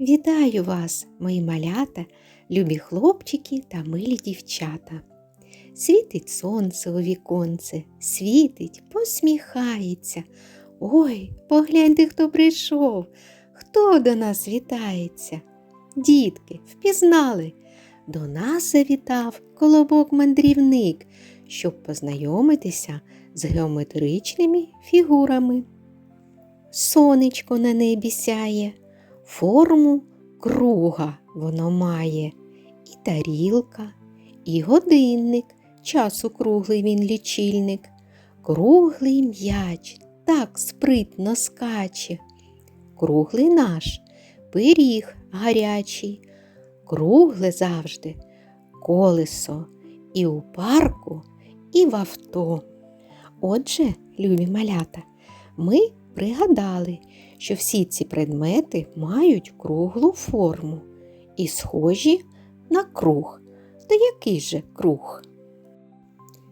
Вітаю вас, мої малята, любі хлопчики та милі дівчата. Світить сонце у віконце, світить, посміхається. Ой, погляньте, хто прийшов, хто до нас вітається. Дітки, впізнали, до нас завітав колобок-мандрівник, щоб познайомитися з геометричними фігурами. Сонечко на небі сяє, форму круга воно має, і тарілка, і годинник, часу круглий він лічильник, круглий м'яч так спритно скаче, круглий наш пиріг гарячий, кругле завжди колесо і у парку, і в авто. Отже, любі малята, ми пригадали, що всі ці предмети мають круглу форму і схожі на круг. То який же круг?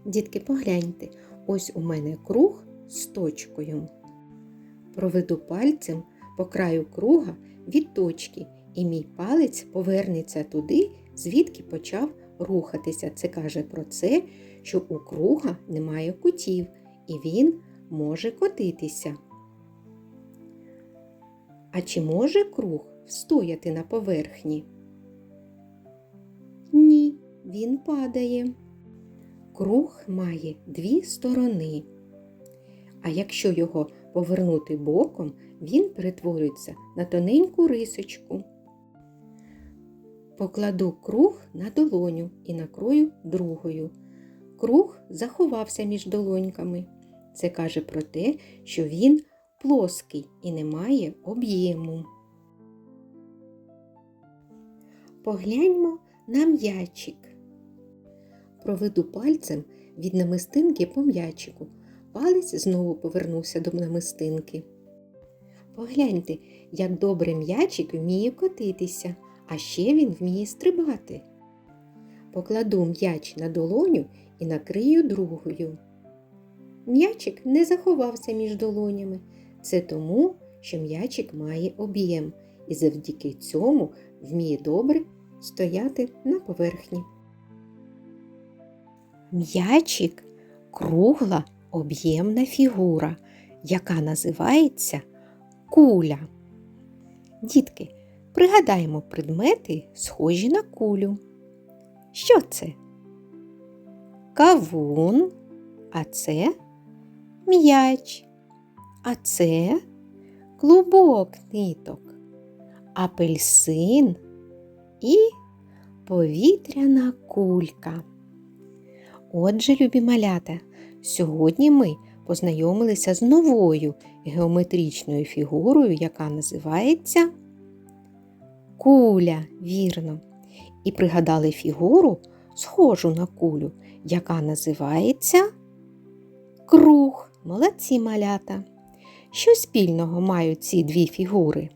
Дітки, погляньте, ось у мене круг з точкою. Проведу пальцем по краю круга від точки, і мій палець повернеться туди, звідки почав рухатися. Це каже про це, що у круга немає кутів, і він може котитися. А чи може круг встояти на поверхні? Ні, він падає. Круг має дві сторони. А якщо його повернути боком, він перетворюється на тоненьку рисочку. Покладу круг на долоню і накрою другою. Круг заховався між долоньками. Це каже про те, що він плоский і не має об'єму. Погляньмо на м'ячик. Проведу пальцем від намистинки по м'ячику. Палець знову повернувся до намистинки. Погляньте, як добре м'ячик вміє котитися, а ще він вміє стрибати. Покладу м'яч на долоню і накрию другою. М'ячик не заховався між долонями. Це тому, що м'ячик має об'єм і завдяки цьому вміє добре стояти на поверхні. М'ячик кругла об'ємна фігура, яка називається куля. Дітки, пригадаємо предмети, схожі на кулю. Що це? Кавун, а це м'яч, а це клубок ниток, апельсин і повітряна кулька. Отже, любі малята, сьогодні ми познайомилися з новою геометричною фігурою, яка називається куля, вірно. І пригадали фігуру, схожу на кулю, яка називається круг. Молодці малята. Що спільного мають ці дві фігури?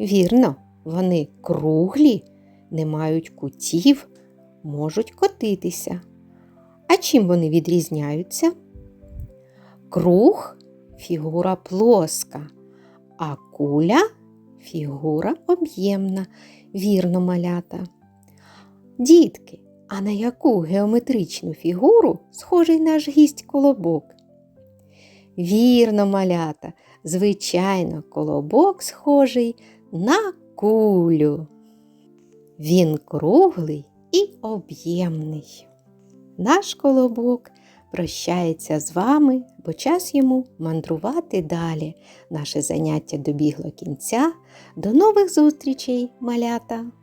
Вірно, вони круглі, не мають кутів, можуть котитися. А чим вони відрізняються? Круг фігура плоска, а куля фігура об'ємна, вірно малята. Дітки, а на яку геометричну фігуру схожий наш гість колобок? Вірно, малята, звичайно, колобок схожий на кулю. Він круглий і об'ємний. Наш колобок прощається з вами, бо час йому мандрувати далі. Наше заняття добігло кінця. До нових зустрічей, малята!